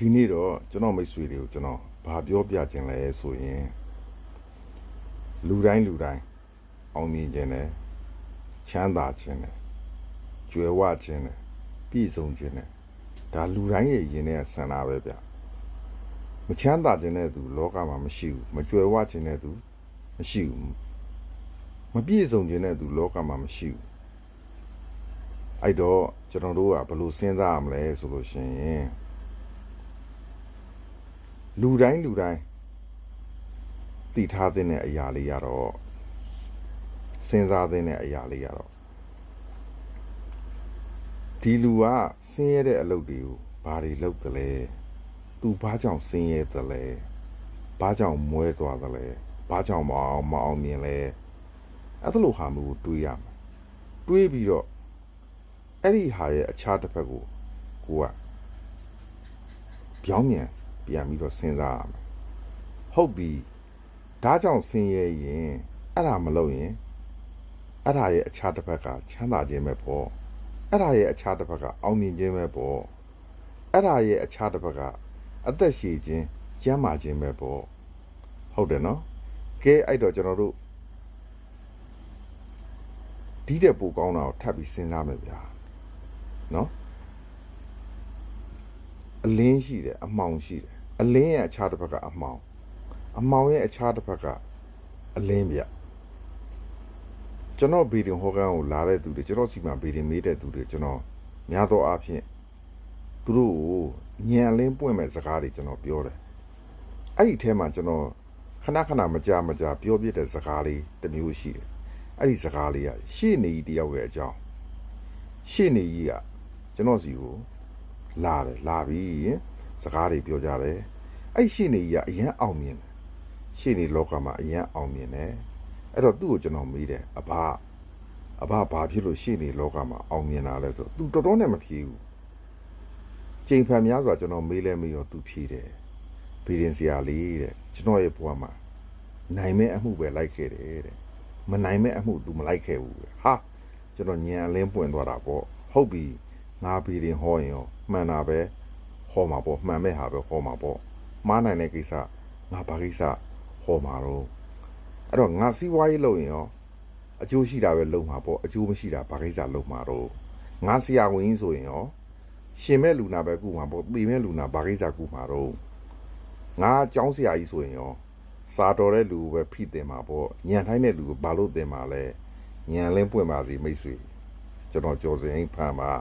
ဒီနေ့တော့ကျွန်တော်မိတ်ဆွေတွေကိုကျွန်တော်ဘာပြောပြခြင်းလဲဆိုရင်လူတိုင်းလူတိုင်းအောင်မြင်ခြင်းနဲ့ချမ်းသာခြင်းနဲ့ကြွယ်ဝခြင်းနဲ့ပြည့်စုံခြင်းနဲ့ဒါလူတိုင်းရဲ့ရင်ထဲကဆန္ဒပဲဗျမချမ်းသာခြင်းတဲ့သူလောကမှာမရှိဘူးမကြွယ်ဝခြင်းတဲ့သူမရှိဘူးမပြည့်စုံခြင်းတဲ့သူလောကမှာမရှိဘူးအဲ့တော့ကျွန်တော်တို့ကဘယ်လိုစဉ်းစားရမလဲဆိုလို့ရှိရင် လူတိုင်းလူတိုင်းတည်ထားတဲ့အရာလေးရတော့စဉ်းစားတဲ့အရာလေးရတော့ဒီလူကဆင်းရဲတဲ့အလုပ်တွေကိုဘာတွေလုပ်တယ်လဲသူဘာကြောင့်ဆင်းရဲတယ်လဲဘာကြောင့်မွဲသွားတယ်လဲဘာကြောင့်မအောင်မအောင်မြင်လဲအဲ့ဒါလိုဟာမျိုးကိုတွေးရမယ်တွေးပြီးတော့အဲ့ဒီဟာရဲ့အခြားတစ်ဖက်ကိုကိုကပြောင်းပြန် ပြန်ပြီးတော့စဉ်းစားရမယ်ဟုတ်ပြီဒါကြောင့်ဆင်းရဲရင်အဲ့ဒါမလုပ်ရင်အဲ့ဒါရဲ့အခြားတစ်ဖက်ကချမ်းသာခြင်းပဲပေါ့အဲ့ဒါရဲ့အခြားတစ်ဖက်ကအောင်မြင်ခြင်းပဲပေါ့အဲ့ဒါရဲ့အခြားတစ်ဖက်ကအသက်ရှည်ခြင်းကျန်းမာခြင်းပဲပေါ့ဟုတ်တယ်နော်ကဲအဲ့တော့ကျွန်တော်တို့ဒီတဲ့ပိုကောင်းတာကိုထပ်ပြီးစဉ်းစားမယ်ဗျာနော် အလင်းရှိတယ်အမှောင်ရှိတယ်အလင်းရဲ့အခြားတစ်ဖက်ကအမှောင်အမှောင်ရဲ့အခြားတစ်ဖက်ကအလင်းပြကျွန်တော်ဗီဒီယိုဟောကန်းကိုလာတဲ့သူတွေကျွန်တော်စီမှာဗီဒီယိုမေးတဲ့သူတွေကျွန်တော်များသောအားဖြင့်သူတို့ကိုညံလင်းပွင့်မဲ့စကားတွေကျွန်တော်ပြောတယ်အဲ့ဒီထဲမှာကျွန်တော်ခဏခဏမကြာမကြာပြောပြတဲ့စကားလေးတစ်မျိုးရှိတယ်အဲ့ဒီစကားလေးကရှေ့နေကြီးတယောက်ရဲ့အကြောင်းရှေ့နေကြီးကကျွန်တော်စီကို လာတယ်လာပြီစကားတွေပြောကြတယ်အဲ့ရှေ့နေကြီးကအရန်အောင်မြင်တယ်ရှေ့နေလောကမှာအရန်အောင်မြင်တယ်အဲ့တော့သူ့ကိုကျွန်တော်မေးတယ်အဘအဘဘာဖြစ်လို့ရှေ့နေလောကမှာအောင်မြင်တာလဲဆိုသူတော်တော်နဲ့မဖြေဘူးချိန်ဖန်များစွာကျွန်တော်မေးလဲမေးတော့သူဖြေတယ်ဗီဒင်စရာလေးတဲ့ကျွန်တော်ရဲ့ဘဝမှာနိုင်မဲ့အမှုပဲလိုက်ခဲ့တယ်တဲ့မနိုင်မဲ့အမှု तू မလိုက်ခဲ့ဘူးတဲ့ဟာကျွန်တော်ညံအလင်းပွင့်သွားတာပေါ့ဟုတ်ပြီ ငါဗီရင်ဟောရင်ရောမှန်တာပဲဟောမှာပေါ့မှန်မဲ့ဟာပဲဟောမှာပေါ့မှားနိုင်တဲ့ကိစ္စငါဘာကိစ္စဟောမှာတော့အဲ့တော့ငါစီးပွားရေးလုပ်ရင်ရောအကျိုးရှိတာပဲလုပ်မှာပေါ့အကျိုးမရှိတာဘာကိစ္စလုပ်မှာတော့ငါဆရာဝန်ကြီးဆိုရင်ရောရှင်မဲ့လူနာပဲကုမှာပေါ့ပေမဲ့လူနာဘာကိစ္စကုမှာတော့ငါကျောင်းဆရာကြီးဆိုရင်ရောစာတော်တဲ့လူကိုပဲဖိတင်မှာပေါ့ညံထိုင်းတဲ့လူကိုဘာလို့တင်မှာလဲညံလင်းပွင့်ပါစီမိတ်ဆွေကျွန်တော်ကြော်စင်ဖန်ပါ